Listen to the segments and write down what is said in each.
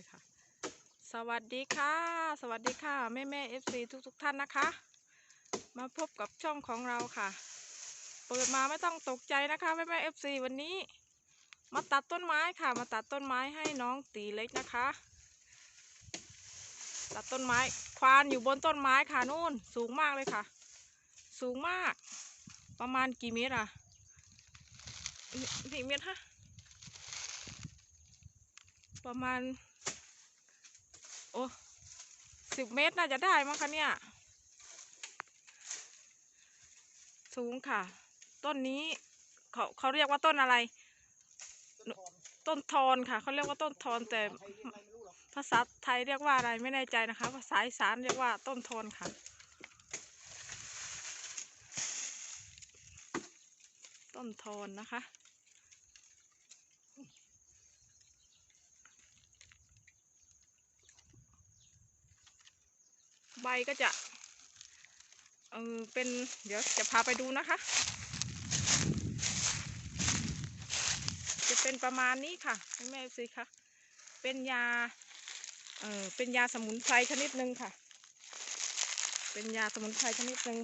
เลยค่ะ สวัสดีค่ะ สวัสดีค่ะ แม่แม่เอฟซีทุกทุกๆท่านนะคะ มาพบกับช่องของเราค่ะ เปิดมาไม่ต้องตกใจนะคะแม่แม่เอฟซีวันนี้ มาตัดต้นไม้ค่ะ มาตัดต้นไม้ให้น้องตีเล็กนะคะ ตัดต้นไม้ควานอยู่บนต้นไม้ค่ะนู่น สูงมากเลยค่ะ สูงมาก ประมาณกี่เมตรอะกี่เมตรฮะประมาณ โอ้สิบเมตรน่าจะได้มั้งคะเนี่ย สูงค่ะ ต้นนี้เขาเขาเรียกว่าต้นอะไร ต้นทอนค่ะ เขาเรียกว่าต้นทอนแต่ภาษาไทยเรียกว่าอะไรไม่แน่ใจนะคะ ภาษาอีสานเรียกว่าต้นทอนค่ะ ต้นทอนนะคะ ก็จะเออเป็นเดี๋ยวจะพาไปดูนะคะ จะเป็นประมาณนี้ค่ะแม่สิคะเป็นยาเออเป็นยาสมุนไพรชนิดหนึ่งค่ะ เป็นยาสมุนไพรชนิดหนึ่ง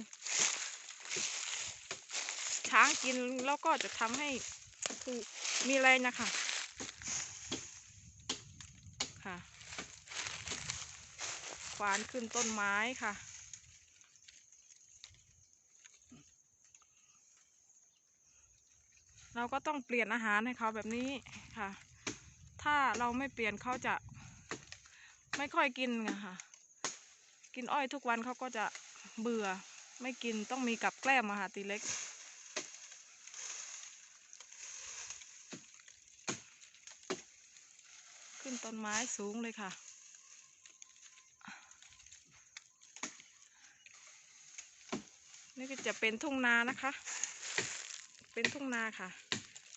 ช้างกินแล้วก็จะทำให้คือมีแรงนะคะ ควานขึ้นต้นไม้ค่ะ เราก็ต้องเปลี่ยนอาหารให้เขาแบบนี้ค่ะ ถ้าเราไม่เปลี่ยนเขาจะไม่ค่อยกินไงค่ะ กินอ้อยทุกวันเขาก็จะเบื่อไม่กินต้องมีกับแกล้มมาหาตีเล็กขึ้นต้นไม้สูงเลยค่ะ นี่ก็จะเป็นทุ่งนานะคะ เป็นทุ่งนาค่ะ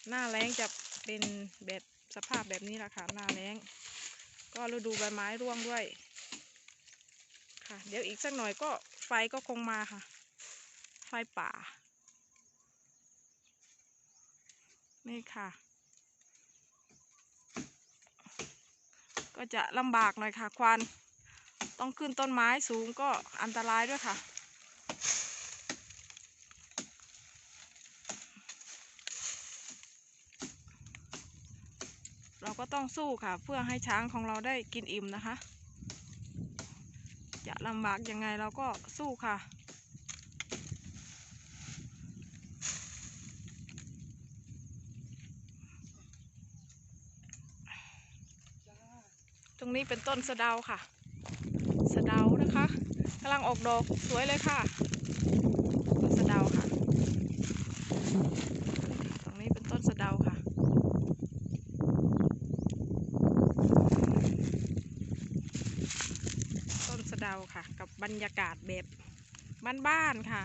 หน้าแล้งจะเป็นแบบสภาพแบบนี้แหละค่ะ หน้าแล้งก็ฤดูใบไม้ร่วงด้วย ค่ะ เดี๋ยวอีกสักหน่อยก็ไฟก็คงมาค่ะ ไฟป่า นี่ค่ะ ก็จะลำบากหน่อยค่ะควานต้องขึ้นต้นไม้สูงก็อันตรายด้วยค่ะ เรา ก็ต้องสู้ค่ะ เพื่อให้ช้างของเราได้กินอิ่มนะคะ จะลำบากยังไงเราก็สู้ค่ะ ตรงนี้เป็นต้นสะเดาค่ะ สะเดานะคะกำลังออกดอกสวยเลยค่ะ ต้นสะเดาค่ะ ตรงนี้เป็นต้นสะเดาค่ะ ต้นสะเดา ค่ะ กับบรรยากาศแบบบ้านๆค่ะ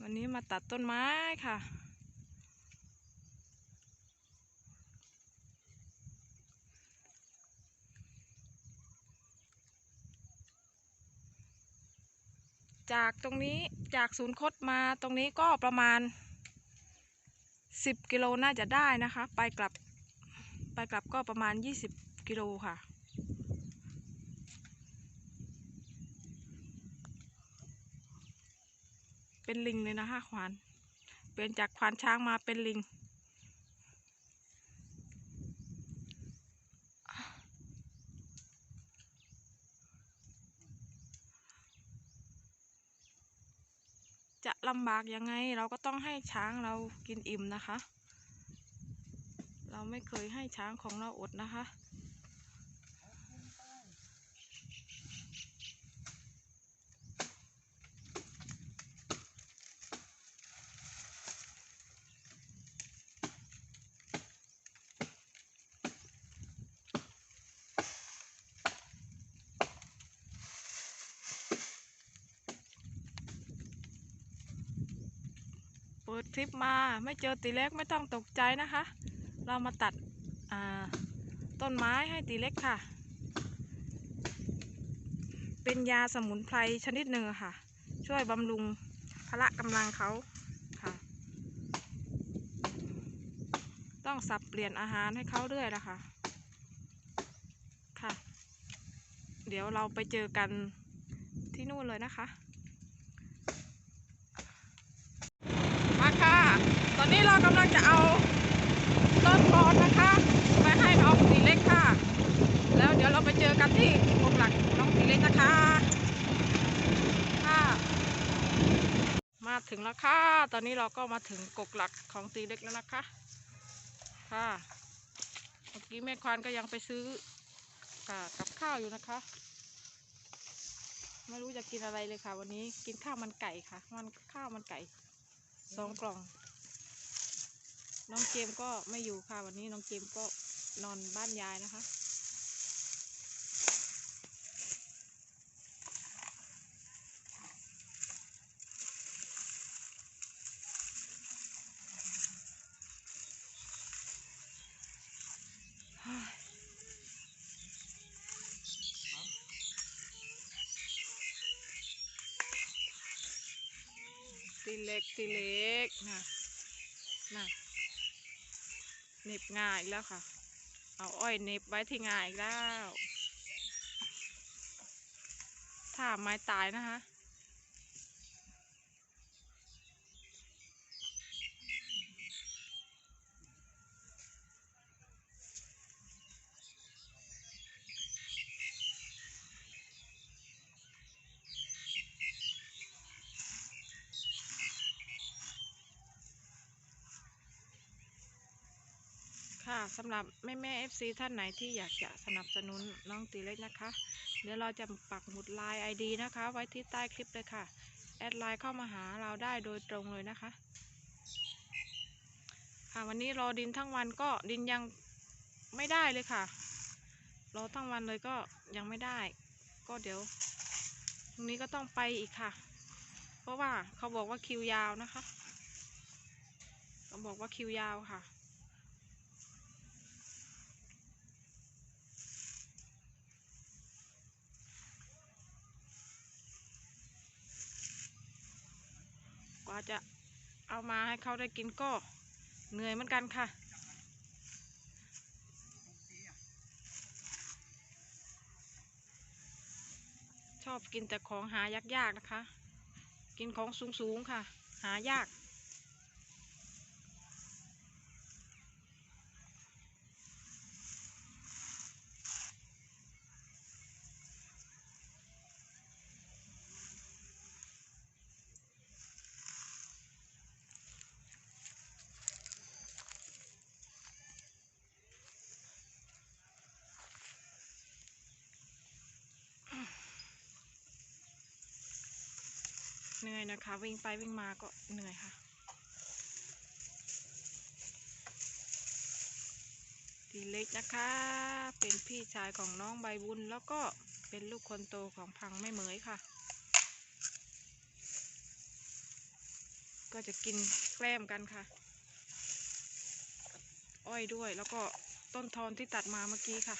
วันนี้มาตัดต้นไม้ค่ะจากตรงนี้จากศูนย์คดมาตรงนี้ก็ประมาณ 10 กิโลน่าจะได้นะคะ ไปกลับ ไปกลับก็ประมาณ 20 กิโลค่ะ เป็นลิงเลยนะคะควาน เปลี่ยนจากควานช้างมาเป็นลิง จะลำบากยังไงเราก็ต้องให้ช้างเรากินอิ่มนะคะ เราไม่เคยให้ช้างของเราอดนะคะ ปิดคลิปมาไม่เจอตีเล็กไม่ต้องตกใจนะคะ เรามาตัดต้นไม้ให้ตีเล็กค่ะ เป็นยาสมุนไพรชนิดหนึ่งอค่ะ ช่วยบำรุงพละกำลังเขาค่ะ ต้องสับเปลี่ยนอาหารให้เขาเรื่อยนะคะค่ะ เดี๋ยวเราไปเจอกันที่นู่นเลยนะคะ มาค่ะ ต อนนี้เรากำลังจะเอาต้นบอนนะคะ ไปให้น้องตีเล็กค่ะ แล้วเดี๋ยวเราไปเจอกันที่กรงหลักน้องตีเล็กนะคะค่ะมาถึงแล้วค่ะ ตอนนี้เราก็มาถึงกกหลักของตีเล็กแล้วนะคะ ค่ะ เมื่อกี้แม่ควานก็ยังไปซื้อกับข้าวอยู่นะคะ ไม่รู้จะกินอะไรเลยค่ะ วันนี้กินข้าวมันไก่ค่ะ มันข้าวมันไก่สองกล่อง น้องเจมก็ไม่อยู่ค่ะวันนี้น้องเจมก็นอนบ้านยายนะคะ ตีเล็กตีเล็กนะนะ เน็บง่ายอีกแล้วค่ะ เอาอ้อยเน็บไว้ที่ง่ายอีกแล้ว ถ้าไม้ตายนะคะ สำหรับแม่แม่ FC ท่านไหนที่อยากจะสนับสนุนน้องตีเล็กนะคะ เดี๋ยวเราจะปักหมุดไลน์ ID นะคะ ไว้ที่ใต้คลิปเลยค่ะ แอดไลน์เข้ามาหาเราได้โดยตรงเลยนะคะ ค่ะวันนี้รอดินทั้งวันก็ดินยังไม่ได้เลยค่ะ รอทั้งวันเลยก็ยังไม่ได้ ก็เดี๋ยวพรุ่งนี้ก็ต้องไปอีกค่ะ เพราะว่าเขาบอกว่าคิวยาวนะคะ เขาบอกว่าคิวยาวค่ะ ว่าจะเอามาให้เขาได้กินก็เหนื่อยเหมือนกันค่ะ ชอบกินแต่ของหายากๆนะคะ กินของสูงๆค่ะ หายาก เหนื่อยนะคะ วิ่งไปวิ่งมาก็เหนื่อยค่ะ ทีเล็กนะคะ เป็นพี่ชายของน้องใบบุญ แล้วก็เป็นลูกคนโตของพังแม่เหมยค่ะ ก็จะกินแกล้มกันค่ะ อ้อยด้วยแล้วก็ต้นทอนที่ตัดมาเมื่อกี้ค่ะ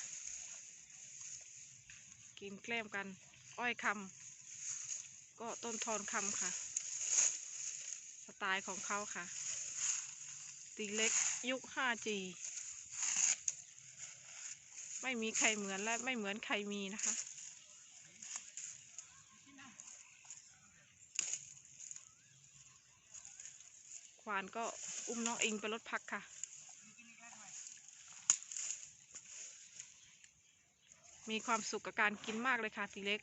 กินแกล้มกัน อ้อยคำ ก็ต้นทอนคำค่ะ สไตล์ของเขาค่ะ ตีเล็กยุค 5G ไม่มีใครเหมือนและไม่เหมือนใครมีนะคะ ควานก็อุ้มน้องอิงไปรถพักค่ะมีความสุขกับการกินมากเลยค่ะตีเล็ก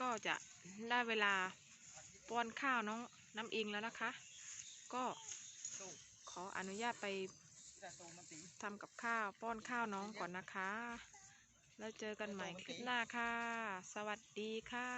ก็จะได้เวลาป้อนข้าวน้องน้ำอิงแล้วนะคะ ก็ขออนุญาตไปทำกับข้าวป้อนข้าวน้องก่อนนะคะ แล้วเจอกันใหม่คลิปหน้าค่ะ สวัสดีค่ะ